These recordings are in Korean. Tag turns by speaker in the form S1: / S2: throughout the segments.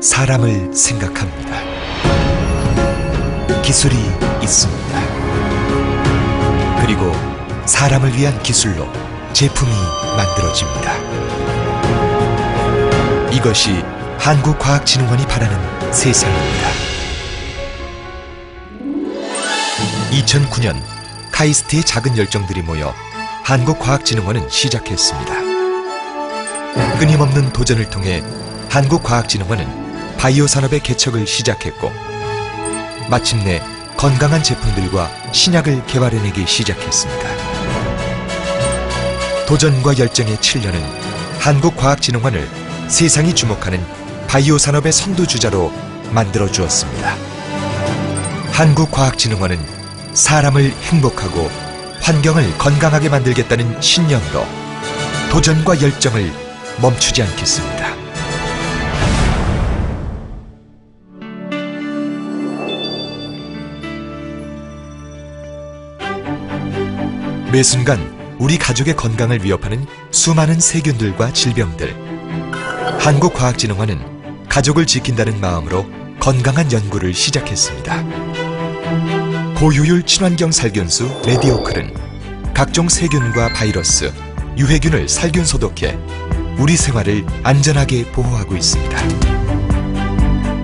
S1: 사람을 생각합니다. 기술이 있습니다. 그리고 사람을 위한 기술로 제품이 만들어집니다. 이것이 한국과학진흥원이 바라는 세상입니다. 2009년 카이스트의 작은 열정들이 모여 한국과학진흥원은 시작했습니다. 끊임없는 도전을 통해 한국과학진흥원은 바이오 산업의 개척을 시작했고 마침내 건강한 제품들과 신약을 개발해내기 시작했습니다. 도전과 열정의 7년은 한국과학진흥원을 세상이 주목하는 바이오 산업의 선두주자로 만들어 주었습니다. 한국과학진흥원은 사람을 행복하고 환경을 건강하게 만들겠다는 신념으로 도전과 열정을 멈추지 않겠습니다. 매 순간 우리 가족의 건강을 위협하는 수많은 세균들과 질병들. 한국과학진흥원은 가족을 지킨다는 마음으로 건강한 연구를 시작했습니다. 고효율 친환경 살균수 레디오클은 각종 세균과 바이러스, 유해균을 살균 소독해 우리 생활을 안전하게 보호하고 있습니다.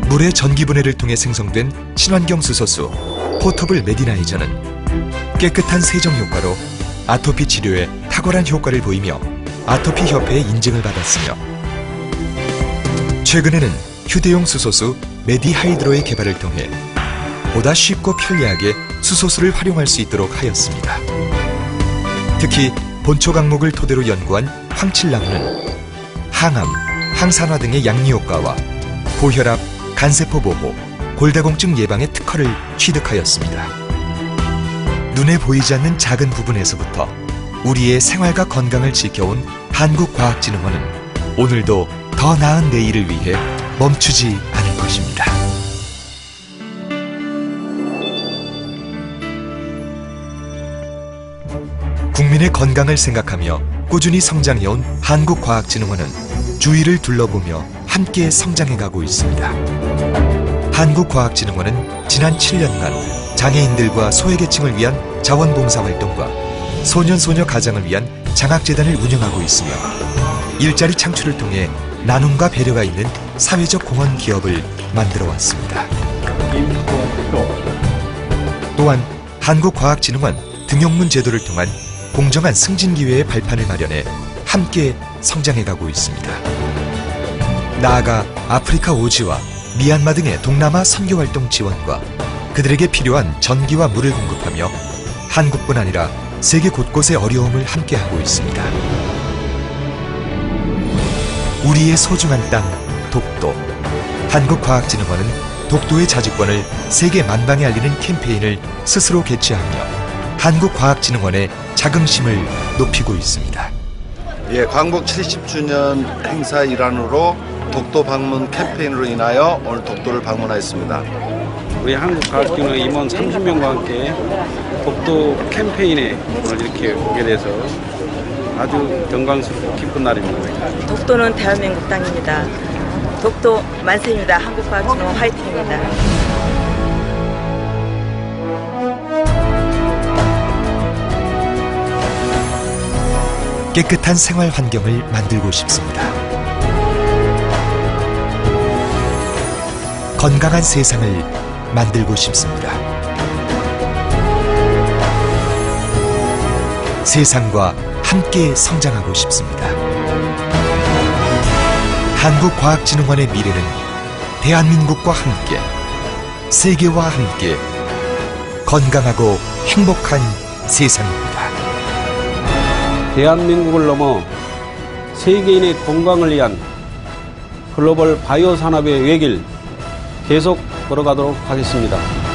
S1: 물의 전기 분해를 통해 생성된 친환경 수소수 포터블 메디나이저는 깨끗한 세정 효과로 아토피 치료에 탁월한 효과를 보이며 아토피 협회의 인증을 받았으며 최근에는 휴대용 수소수 메디하이드로의 개발을 통해 보다 쉽고 편리하게 수소수를 활용할 수 있도록 하였습니다. 특히 본초 강목을 토대로 연구한 황칠나무는 항암, 항산화 등의 양리 효과와 고혈압, 간세포 보호, 골다공증 예방의 특허를 취득하였습니다. 눈에 보이지 않는 작은 부분에서부터 우리의 생활과 건강을 지켜온 한국과학진흥원은 오늘도 더 나은 내일을 위해 멈추지 않을 것입니다. 국민의 건강을 생각하며 꾸준히 성장해온 한국과학진흥원은 주위를 둘러보며 함께 성장해가고 있습니다. 한국과학진흥원은 지난 7년간 장애인들과 소외계층을 위한 자원봉사 활동과 소년소녀 가장을 위한 장학재단을 운영하고 있으며 일자리 창출을 통해 나눔과 배려가 있는 사회적 공헌 기업을 만들어 왔습니다. 또한 한국과학진흥원 등용문 제도를 통한 공정한 승진 기회의 발판을 마련해 함께 성장해 가고 있습니다. 나아가 아프리카 오지와 미얀마 등의 동남아 선교 활동 지원과 그들에게 필요한 전기와 물을 공급하며 한국뿐 아니라 세계 곳곳의 어려움을 함께하고 있습니다. 우리의 소중한 땅 독도 한국과학진흥원은 독도의 자주권을 세계 만방에 알리는 캠페인을 스스로 개최하며 한국과학진흥원의 자긍심을 높이고 있습니다.
S2: 예, 광복 70주년 행사 일환으로 독도 방문 캠페인으로 인하여 오늘 독도를 방문하였습니다.
S3: 우리 한국과학진흥 임원 30명과 함께 독도 캠페인에 오늘 이렇게 오게 돼서 아주 영광스럽고 기쁜 날입니다.
S4: 독도는 대한민국 땅입니다. 독도 만세입니다. 한국과학진흥원 화이팅입니다.
S1: 깨끗한 생활 환경을 만들고 싶습니다. 건강한 세상을 만들고 싶습니다. 세상과 함께 성장하고 싶습니다. 한국과학진흥원의 미래는 대한민국과 함께, 세계와 함께 건강하고 행복한 세상입니다.
S3: 대한민국을 넘어 세계인의 건강을 위한 글로벌 바이오 산업의 외길 계속 걸어가도록 하겠습니다.